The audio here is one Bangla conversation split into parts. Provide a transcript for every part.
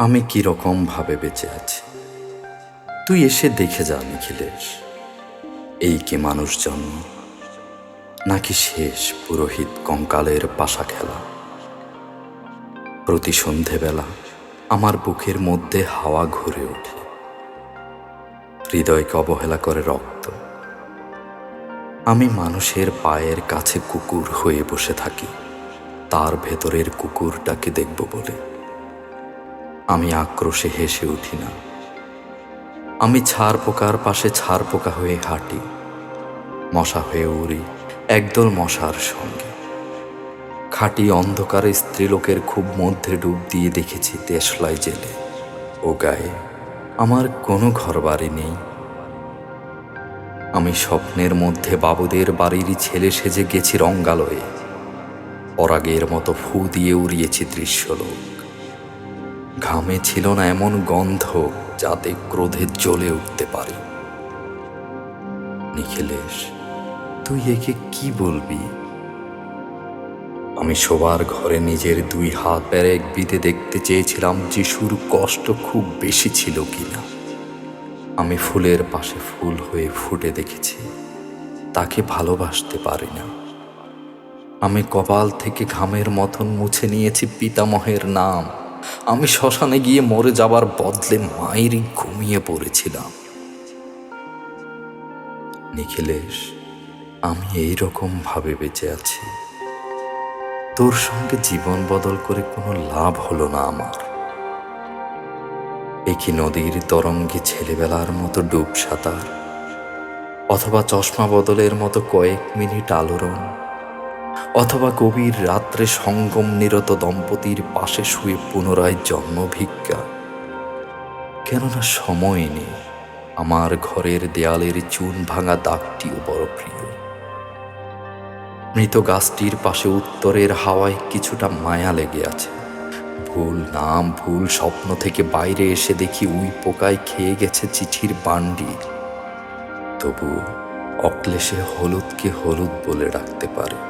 আমি কীরকম ভাবে বেঁচে আছি? তুই এসে দেখে যা, নিখিলেশ। এই কি মানুষ জন্ম? নাকি শেষ পুরোহিত কঙ্কালের পাশা খেলা? প্রতি সন্ধেবেলা আমার বুকের মধ্যে হাওয়া ঘুরে ওঠে। হৃদয়কে অবহেলা করে রক্ত। আমি মানুষের পায়ের কাছে কুকুর হয়ে বসে থাকি। তার ভেতরের কুকুরটাকে দেখব বলে। আমি আক্রোশে হেসে উঠি না। আমি ছাড় পোকার পাশে ছাড় পোকা হয়ে হাঁটি। মশা হয়ে উড়ি, একদল মশার সঙ্গে। খাঁটি অন্ধকারে স্ত্রীলোকের খুব মধ্যে ডুব দিয়ে দেখেছি দেশলাই জেলে। ও গায়ে আমার কোনো ঘর বাড়ি নেই। আমি স্বপ্নের মধ্যে বাবুদের বাড়িরই ছেলে সেজে গেছি রঙ্গালয়ে। পরাগের মতো ফু দিয়ে উড়িয়েছি দৃশ্যলোক। ঘামে ছিল না এমন গন্ধ যাতে ক্রোধে জ্বলে উঠতে পারে। নিখিলেশ, তুই একে কি বলবি? আমি শোবার ঘরে নিজের দুই হাত প্যারেক বিতে দেখতে চেয়েছিলাম যিশুর কষ্ট খুব বেশি ছিল কিনা। আমি ফুলের পাশে ফুল হয়ে ফুটে দেখেছি, তাকে ভালোবাসতে পারি না। আমি কপাল থেকে ঘামের মতন মুছে নিয়েছি পিতামহের নাম। আমি শ্মশানে গিয়ে মরে যাবার বদলে মায়েরই ঘুমিয়ে পড়েছিলাম। নিখিলেশ, আমি এই রকম ভাবে বেঁচে আছি। তোর সঙ্গে জীবন বদল করে কোনো লাভ হলো না আমার। একই নদীর তরঙ্গে ছেলেবেলার মতো ডুব সাঁতার, অথবা চশমা বদলের মতো কয়েক মিনিট আলোড়ন অথবা গভীর রাত্রে সঙ্গম নিরত দম্পতির পাশে শুয়ে পুনরায় জন্ম ভিক্ষা কেননা সময় নেই, আমার ঘরের দেয়ালের চুন ভাঙা দাগটিও বড় প্রিয়। মৃত গাছটির পাশে উত্তরের হাওয়ায় কিছুটা মায়া লেগে আছে। ভুল নাম, ভুল স্বপ্ন থেকে বাইরে এসে দেখি উই পোকায় খেয়ে গেছে চিঠির বান্ডি। তবু অক্লেশে হলুদকে হলুদ বলে ডাকতে পারে।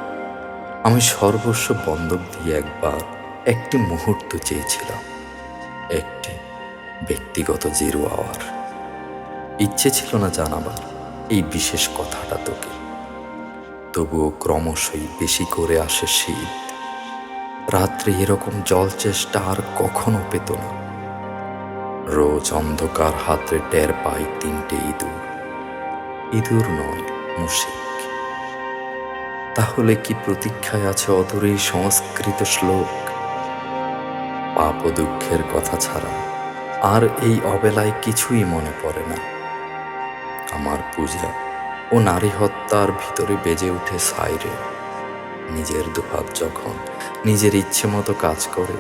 আমি সর্বস্ব বন্ধক দিয়ে একবার একটি মুহূর্ত চেয়েছিলাম। একটি ব্যক্তিগত জিরো আওয়ার ইচ্ছে ছিল না জানাবার এই বিশেষ কথাটা তোকে। তবুও ক্রমশই বেশি করে আসে শীত। রাত্রে এরকম জল চেষ্টা আর কখনো পেত না। রোজ অন্ধকার হাতে টের পাই তিনটে ইঁদুর। ইঁদুর নয় মুশিক তাহলে কি প্রতীক্ষায় আছে অদূর এই সংস্কৃত শ্লোক? পাপ দুঃখের কথা ছাড়া আর এই অবেলায় কিছুই মনে পড়ে না। আমার পূজা ও নারী হত্যার ভিতরে বেজে ওঠে সাইরে। নিজের দুহাত যখন নিজের ইচ্ছে মতো কাজ করে,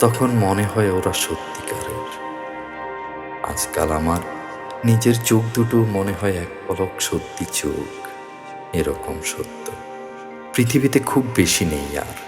তখন মনে হয় ওরা সত্যিকারের। আজকাল আমার নিজের চোখ দুটো মনে হয় এক পলক সত্যি চোখ, এরকম সত্য। পৃথিবীতে খুব বেশি নেই আর।